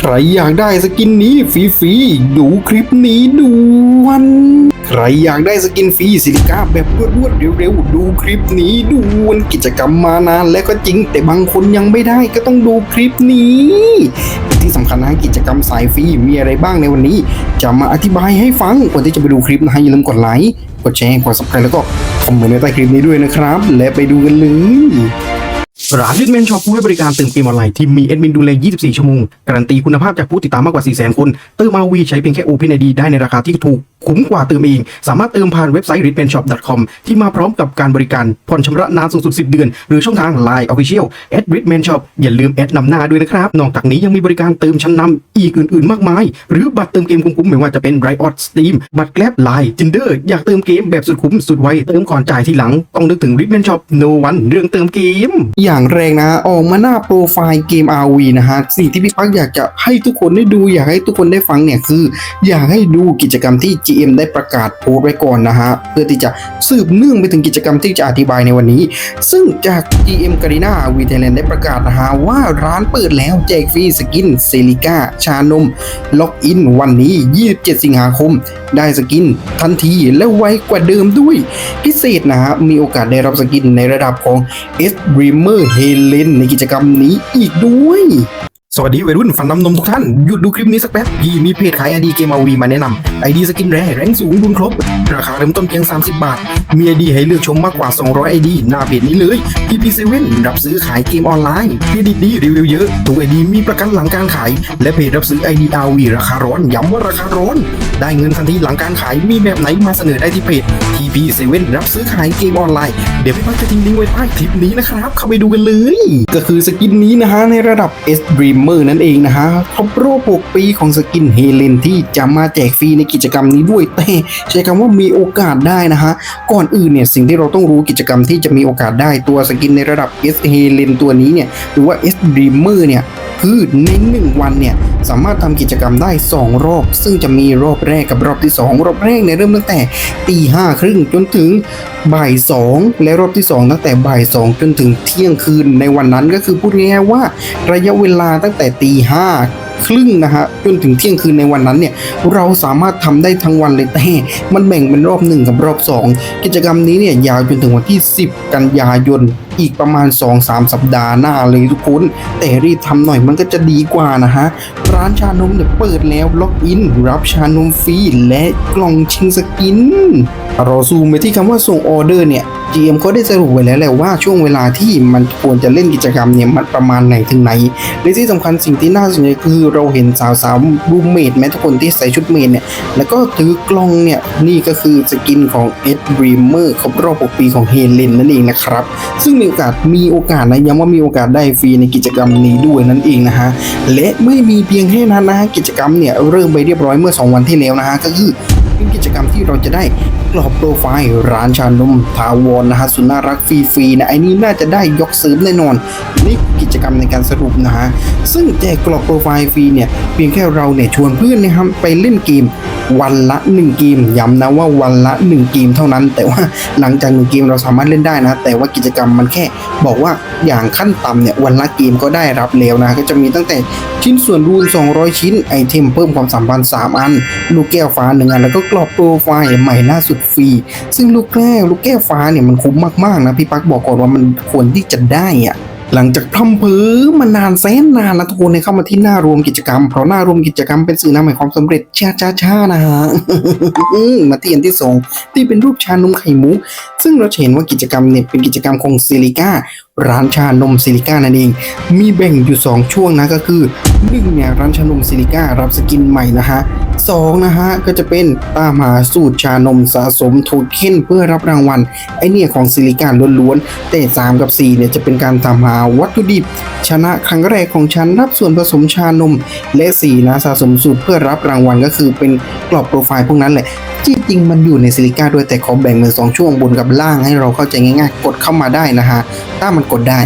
ใครอยากได้สกินนี้ฟรีๆดูคลิปนี้ด่วน ใครอยากได้สกินฟรีซิลิก้าแบบรวดๆเร็วๆดูคลิปนี้ด่วนกิจกรรมมานานแล้วก็จริง แต่บางคนยังไม่ได้ก็ต้องดูคลิปนี้ที่สำคัญนะกิจกรรมสายฟรีมีอะไรบ้างในวันนี้ จะมาอธิบายให้ฟังก่อนที่จะไปดูคลิปนะฮะอย่าลืมกดไลค์กดแชร์กด subscribe แล้วก็คอมเมนต์ไว้ใต้คลิปนี้ด้วยนะครับ และไปดูกันเลย ร้านลิทเมนช็อปผู้ให้บริการเติมเกมออนไลน์ที่มีเอดมินดูแล 24 ชั่วโมง การันตีคุณภาพจากผู้ติดตามมากกว่า 400,000 คน เติมมาวีใช้เพียงแค่ Open ID ได้ในราคาที่ถูกคุ้มกว่าเติมเอง สามารถเติมผ่านเว็บไซต์ ritmanshop.com ที่มาพร้อมกับการบริการผ่อนชำระนานสูงสุด 10 เดือน หรือช่องทาง Line Official at ritmanshop อย่าลืมแอดนำหน้าด้วยนะครับ นอกจากนี้ยังมีบริการเติมชั้นนำอีกอื่นๆ มากมาย หรือบัตรเติมเกมคุ้มๆไม่ว่าจะเป็น Riot Steam บัตรแกลบ Line Tinder อยากเติมเกมแบบสุดคุ้มสุดไวเติมก่อนจ่ายทีหลัง ต้องนึกถึง Ritman Shop No One เรื่องเติมเกม อย่างแรกนะออกมาหน้าโปรไฟล์เกม RV นะฮะสิ่งที่พี่ปักอยากจะให้ทุกคนได้ดูอยากให้ทุกคนได้ฟังเนี่ยคือ อยากให้ดูกิจกรรมที่ GM ได้ประกาศโพสต์ไว้ก่อนนะฮะ เพื่อที่จะสืบเนื่องไปถึงกิจกรรมที่จะอธิบายในวันนี้ ซึ่งจาก GM g a r i n a RV Thailand ได้ประกาศนะฮะว่าร้านเปิดแล้วแจกฟรีสกินเซลิก้าชานม ล็อกอินวันนี้ 27 สิงหาคม ได้สกินทันทีและไวกว่าเดิมด้วย พิเศษนะฮะ มีโอกาสได้รับสกินในระดับของ S Dreamer Helen ในกิจกรรมนี้อีกด้วย สวัสดีวัยรุ่นฟันน้ำนมทุกท่าน หยุดดูคลิปนี้สักแป๊บพี่มีเพจขายไอดีเกมเอาวีมาแนะนำไอดีสกินแร่แรงสูงบุญครบ ราคาเริ่มต้นเพียง 30 บาท มีไอดีให้เลือกชมมากกว่า 200ไอดีหน้าเพจนี้เลย PP7 รับซื้อขายเกมออนไลน์เครดิตดีรีวิวเยอะทุกไอดีมีประกันหลังการขาย และเพจรับซื้อไอดีอาวีราคาร้อนย้ำว่าราคาร้อน ได้เงินทันทีหลังการขายมีแบบไหนมาเสนอได้ที่เพจ TP7 รับซื้อขายเกมออนไลน์เดี๋ยวพี่พักจะทิ้งลิงก์ไว้ใต้คลิปนี้นะครับเข้าไปดูกันเลย ก็คือสกินนี้นะฮะในระดับ S Dreamer นั่นเองนะฮะครบรอบ6ปีของสกินเฮเลนที่จะมาแจกฟรีในกิจกรรมนี้ด้วยแต่ใช้คำว่ามีโอกาสได้นะฮะก่อนอื่นเนี่ยสิ่งที่เราต้องรู้กิจกรรมที่จะมีโอกาสได้ตัวสกินในระดับ S เฮเลนตัวนี้เนี่ยหรือว่า S Dreamer เนี่ย พืชในหนึ่งวันเนี่ยสามารถทำกิจกรรมได้ 2 รอบ ซึ่งจะมีรอบแรกกับรอบที่ 2 รอบแรกเนี่ยเริ่มตั้งแต่ตีห้าครึ่งจนถึงบ่ายสองและรอบที่ 2 ตั้งแต่บ่ายสองจนถึงเที่ยงคืนในวันนั้นก็คือพูดง่ายๆว่า ระยะเวลาตั้งแต่ตีห้า ครึ่งนะฮะจนถึงเที่ยงคืนในวันนั้นเนี่ยเราสามารถทำได้ทั้งวันเลยแต่มันแบ่งเป็นรอบหนึ่งกับรอบ 2 กิจกรรมนี้เนี่ยยาวจนถึงวันที่ 10 กันยายนอีกประมาณ 2-3 สัปดาห์หน้าเลยทุกคน แต่รีบทำหน่อยมันก็จะดีกว่านะฮะ ร้านชานมเนี่ยเปิดแล้วล็อกอิน รับชานมฟรีและกล่องชิงสกิน เราซูมไปที่คำว่าส่งออเดอร์เนี่ย GM เขาได้สรุปไว้แล้วแหละว่าช่วงเวลาที่มันควรจะเล่นกิจกรรมเนี่ยมันประมาณไหนถึงไหนและที่สำคัญสิ่งที่น่าสนใจคือเราเห็นสาวๆรูมเมดแม้ทุกคนที่ใส่ชุดเมดเนี่ยแล้วก็ถือกล้องเนี่ยนี่ก็คือสกินของ Ed Dreamer ครบรอบ 6 ปีของเฮเลนนั่นเองนะครับ ซึ่งมีโอกาสมีโอกาสนะย้ำว่ามีโอกาสได้ฟรีในกิจกรรมนี้ด้วยนั่นเองนะฮะและไม่มีเพียงแค่นั้นนะฮะกิจกรรมเนี่ยเริ่มไปเรียบร้อยเมื่อ 2 วันที่แล้วนะฮะก็คือเป็นกิจกรรมที่เราจะได้ กรอบโปรไฟล์ร้านชานมทาวอนนะฮะสุดน่ารักฟรีๆนะไอ้นี่น่าจะได้ยกเสริมแน่นอน นี่กิจกรรมในการสรุปนะฮะซึ่งแจกกรอบโปรไฟล์ฟรีเนี่ยเพียงแค่เราเนี่ยชวนเพื่อนนะครับไปเล่นเกมวันละ 1 เกมย้ำนะว่าวันละ 1 เกมเท่านั้น แต่ว่าหลังจาก 1 เกมเราสามารถเล่นได้นะ แต่ว่ากิจกรรมมันแค่บอกว่าอย่างขั้นต่ำเนี่ยวันละเกมก็ได้รับแล้วนะ ก็จะมีตั้งแต่ชิ้นส่วนรูน 200 ชิ้นไอเทมเพิ่มความสัมพันธ์3อัน ลูกแก้วฟ้าหนึ่งอัน แล้วก็กรอบโปรไฟล์ใหม่ล่าสุดฟรี ซึ่งลูกแก้วลูกแก้วฟ้าเนี่ยมันคุ้มมากๆนะพี่ปักบอกก่อนว่ามันควรที่จะได้อะหลังจากพร่ำเพ้อมานานแสนนานนะทุกคนในเข้ามาที่หน้ารวมกิจกรรม เพราะหน้ารวมกิจกรรมเป็นสื่อนำแห่งความสำเร็จชาชาชานะฮะมาที่อันที่สองที่เป็นรูปชานมไข่มุกซึ่งเราจะเห็นว่ากิจกรรมเนี่ยเป็นกิจกรรมของซิลิก้า ร้านชานมซิลิก้านั่นเอง มีแบ่งอยู่ 2 ช่วงนะก็คือหนึ่งเนี่ยร้านชานมซิลิก้ารับสกินใหม่นะฮะสองนะฮะก็จะเป็นตามหาสูตรชานมสะสมโทเค็นเพื่อรับรางวัลไอเนี่ยของซิลิก้าล้วนๆ แต่ 3 กับ 4 เนี่ยจะเป็นการตามหาวัตถุดิบ ชนะครั้งแรกของฉันรับส่วนผสมชานม และ 4 นะสะสมสูตรเพื่อรับรางวัลก็คือเป็นกรอบโปรไฟล์พวกนั้นแหละที่จริงมันอยู่ในซิลิก้าด้วยแต่เขอแบ่งเป็นสองช่วงบนกับล่างให้เราเข้าใจง่ายๆ กดเข้ามาได้นะฮะ ถ้ามันกดได้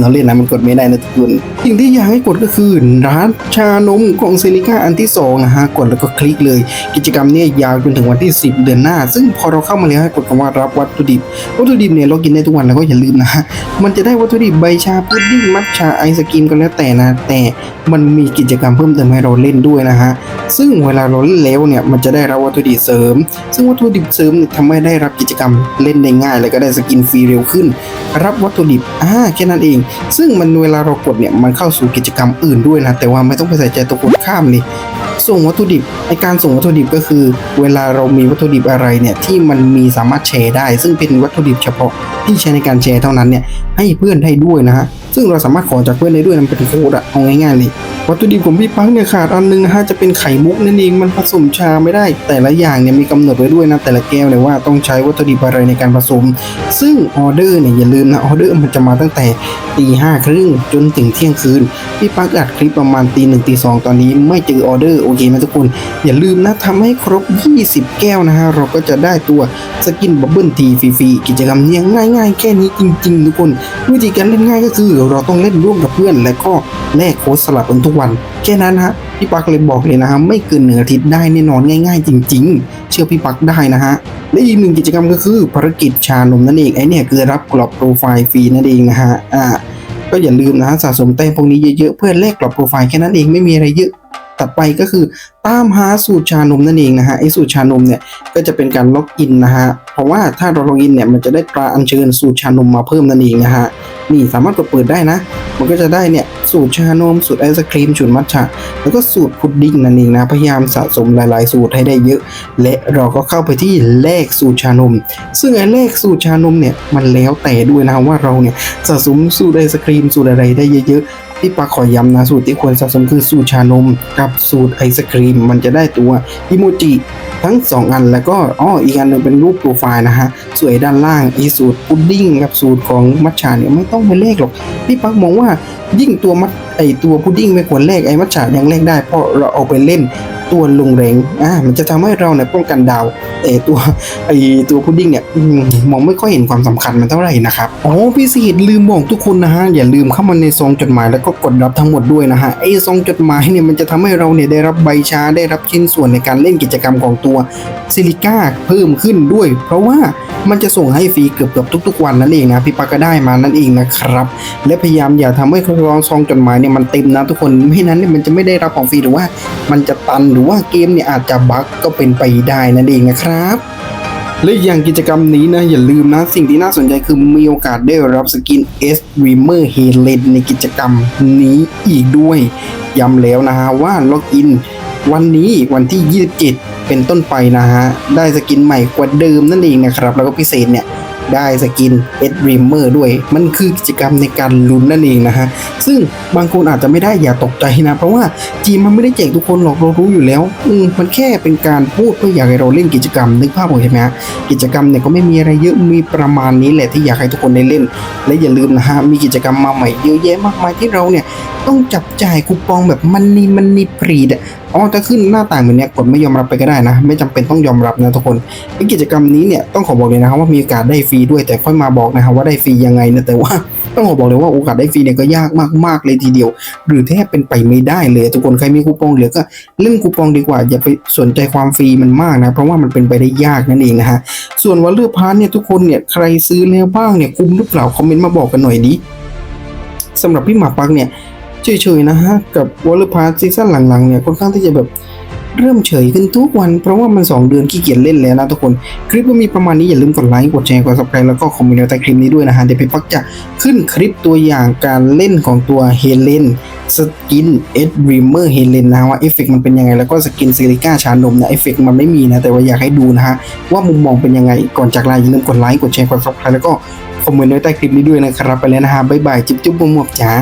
เราเล่นนะมันกดไม่ได้นะทุกคนสิ่งที่อยากให้กดก็คือร้านชานมของซิลิก้าอันที่สองนะฮะกดแล้วก็คลิกเลย กิจกรรมเนี่ยยาวจนถึงวันที่ 10 เดือนหน้า ซึ่งพอเราเข้ามาแล้วให้กดคำว่ารับวัตถุดิบวัตถุดิบเนี่ยเรากินได้ทุกวันแล้วก็อย่าลืมนะฮะมันจะได้วัตถุดิบใบชาพุดดิ้งมัทฉะไอศกรีมก็แล้วแต่นะแต่มันมีกิจกรรมเพิ่มเติมให้เราเล่นด้วยนะฮะซึ่งเวลาเราเล่นแล้วเนี่ยมันจะได้รับวัตถุดิบเสริมซึ่งวัตถุดิบเสริมเนี่ยทำให้ได้รับกิจกรรมเล่นได้ง่าย แล้วก็ได้สกินฟรีเร็วขึ้น รับวัตถุดิบอ่าแค่นั้นเอง ซึ่งมันเวลาเรากดเนี่ยมันเข้าสู่กิจกรรมอื่นด้วยนะแต่ว่าไม่ต้องไปใส่ใจตัวกดข้ามนี่ส่งวัตถุดิบไอการส่งวัตถุดิบก็คือ เวลาเรามีวัตถุดิบอะไรเนี่ยที่มันมีสามารถแชร์ได้ ซึ่งเป็นวัตถุดิบเฉพาะที่ใช้ในการแชร์เท่านั้นเนี่ยให้เพื่อนได้ด้วยนะฮะ ซึ่งเราสามารถขอจากเพื่อนได้ด้วยนะมันเป็นโค้ดอะเอาง่ายๆเลยวัตถุดิบของพี่ปังเนี่ยขาดอันนึงนะฮะจะเป็นไข่มุกนั่นเองมันผสมชาไม่ได้ แต่ละอย่างเนี่ยมีกำหนดไว้ด้วยนะแต่ละแก้วเลยว่าต้องใช้วัตถุดิบอะไรในการผสม ซึ่งออเดอร์เนี่ยอย่าลืมนะออเดอร์มันจะมาตั้งแต่ตีห้าครึ่งจนถึงเที่ยงคืนพี่ปักอัดคลิปประมาณตีหนึ่งตีสองตอนนี้ไม่เจอออเดอร์โอเคไหมทุกคนอย่าลืมนะทำให้ครบ 20 แก้วนะฮะเราก็จะได้ตัวสกินบับเบิลทีฟรีๆกิจกรรมเนี่ยง่ายๆ แค่นี้จริง ๆ ทุกคน วิธีการเล่นง่ายก็คือเราต้องเล่นร่วมกับเพื่อน และก็แลกโค้ดสลับกันทุกวัน แค่นั้นฮะพี่ปักเลยบอกเลยนะฮะไม่เกินหนึ่งอาทิตย์ได้แน่นอนง่าย ๆ จริง ๆ เชื่อพี่ปักได้นะฮะและอีกหนึ่งกิจกรรมก็คือภารกิจชานมนั่นเองไอเนี่ยคือรับกรอบโปรไฟล์ฟรีนั่นเองนะฮะอ่าก็อย่าลืมนะฮะสะสมแต้มพวกนี้เยอะๆเพื่อแลกกรอบโปรไฟล์แค่นั้นเองไม่มีอะไรเยอะ ตัดไปก็คือตามหาสูตรชานมนั่นเองนะฮะไอสูตรชานมเนี่ยก็จะเป็นการล็อกอินนะฮะเพราะว่าถ้าเราล็อกอินเนี่ยมันจะได้ตราอัญเชิญสูตรชานมมาเพิ่มนั่นเองนะฮะนี่สามารถกดเปิดได้นะ มันก็จะได้เนี่ยสูตรชานมสูตรไอศครีมสูตรมัทฉะแล้วก็สูตรพุดดิ้งนั่นเองนะพยายามสะสมหลาย ๆ สูตรให้ได้เยอะ และเราก็เข้าไปที่แลกสูตรชานม ซึ่งไอ้แลกสูตรชานมเนี่ยมันแล้วแต่ด้วยนะว่าเราเนี่ยสะสมสูตรไอศครีมสูตรอะไรได้เยอะๆ พี่ปาขอย้ำนะสูตรที่ควรสะสมคือสูตรชานม กับสูตรไอศครีม มันจะได้ตัวอิโมจิทั้ง 2 อันแล้วก็อ้ออีกอันหนึงเป็นรูปโปรไฟล์นะฮะสวยด้านล่างอีสูตรพุดดิ้งกับสูตรของมัทฉาเนี่ยไม่ต้องไปเลขหรอกพี่ปักมองว่ายิ่งตัวมัดไอตัวพุดดิ้งไม่ควรเลขไอมัทฉายังเลขได้เพราะเราเอาไปเล่น ตัวลงแรงอ่ามันจะทำให้เราเนี่ยป้องกันดาวแต่ตัวไอตัวพุดดิ้งเนี่ยอมองไม่ค่อยเห็นความสำคัญมันเท่าไหร่นะครับอ๋อพี่สิทธิ์ลืมบอกทุกคนนะฮะอย่าลืมเข้ามาในซองจดหมายแล้วก็กดรับทั้งหมดด้วยนะฮะไอซองจดหมายเนี่ยมันจะทำให้เราเนี่ยได้รับใบชาได้รับชิ้นส่วนในการเล่นกิจกรรมของตัวซิลิก้าเพิ่มขึ้นด้วย เพราะว่ามันจะส่งให้ฟรีเกือบเกือบทุก ๆ วันนั่นเองนะพี่ปาก็ได้มานั่นเองนะครับ และพยายามอย่าทำให้ซองจดหมายเนี่ยมันเต็มนะทุกคนไม่นั้นเนี่ยมันจะไม่ได้รับของฟรีหรือว่ามันจะตันหรือว่าเกมเนี่ยอาจจะบั๊กก็เป็นไปได้นั่นเองนะครับและอย่างกิจกรรมนี้นะอย่าลืมนะ สิ่งที่น่าสนใจคือมีโอกาสได้รับสกิน S r e a m e r h e l e n ในกิจกรรมนี้อีกด้วย ย้ำแล้วนะฮะว่าล็อกอิน วันนี้วันที่ 27 เป็นต้นไปนะฮะ ได้สกินใหม่กว่าเดิมนั่นเองนะครับ แล้วก็พิเศษเนี่ย ได้สกิน S Dreamer ด้วย มันคือกิจกรรมในการลุ้นนั่นเองนะฮะ ซึ่งบางคนอาจจะไม่ได้อย่าตกใจนะ เพราะว่าจีมมันไม่ได้แจกทุกคนหรอกเรารู้อยู่แล้ว อืมมันแค่เป็นการพูดเพื่ออยากให้เราเล่นกิจกรรมนึกภาพออกใช่ไหมฮะกิจกรรมเนี่ยก็ไม่มีอะไรเยอะมีประมาณนี้แหละที่อยากให้ทุกคนได้เล่น และอย่าลืมนะฮะมีกิจกรรมมาใหม่เยอะแยะมากมายที่เราเนี่ยต้องจับจ่ายคูปองแบบมันนี่มันนี่ปรีดอะ อ๋อถ้าขึ้นหน้าต่างแบบนี้กดไม่ยอมรับไปก็ได้นะ ไม่จำเป็นต้องยอมรับนะทุกคนในกิจกรรมนี้เนี่ยต้องขอบอกเลยนะครับว่ามีโอกาสได้ฟรีด้วยแต่ค่อยมาบอกนะครับว่าได้ฟรียังไงนะแต่ว่าต้องขอบอกเลยว่าโอกาสได้ฟรีเนี่ยก็ยากมากๆเลยทีเดียว หรือแทบเป็นไปไม่ได้เลย ทุกคนใครมีคูปองเหลือก็เล่นคูปองดีกว่า อย่าไปสนใจความฟรีมันมากนะ เพราะว่ามันเป็นไปได้ยากนั่นเองนะฮะส่วนวันเลือกพาร์ทเนี่ยทุกคนเนี่ยใครซื้อแล้วบ้างเนี่ยคุ้มหรือเปล่าคอมเมนต์มาบอกกันหน่อยดิสำหรับพี่หมาปักเนี่ย เฉยๆนะฮะ กับวอลเลอร์พาร์ทซีซั่นหลังๆเนี่ยค่อนข้างที่จะแบบเริ่มเฉยขึ้นทุกวัน เพราะว่ามัน 2 เดือนขี้เกียจเล่นแล้วนะทุกคน คลิปก็มีประมาณนี้อย่าลืมกดไลค์กดแชร์กด subscribe แล้วก็คอมเมนต์ใต้คลิปนี้ด้วยนะฮะ เดี๋ยวพี่ปักจะขึ้นคลิปตัวอย่างการเล่นของตัวเฮเลนสกินเอ็ดรีเมอร์เฮเลนนะฮะว่าเอฟเฟกมันเป็นยังไง แล้วก็สกินซิลิก้าชานมนะเอฟเฟกมันไม่มีนะ แต่ว่าอยากให้ดูนะฮะ ว่ามุมมองเป็นยังไงก่อนจากไลาอย่าลืมกดไลค์กดแชร์กด subscribe แล้วก็คอมเมนต์ไว้ใต้คลิปนี้ด้วยนะครับไปแล้วนะฮะบ๊ายบายจุ๊บจุ๊บมวบจ้า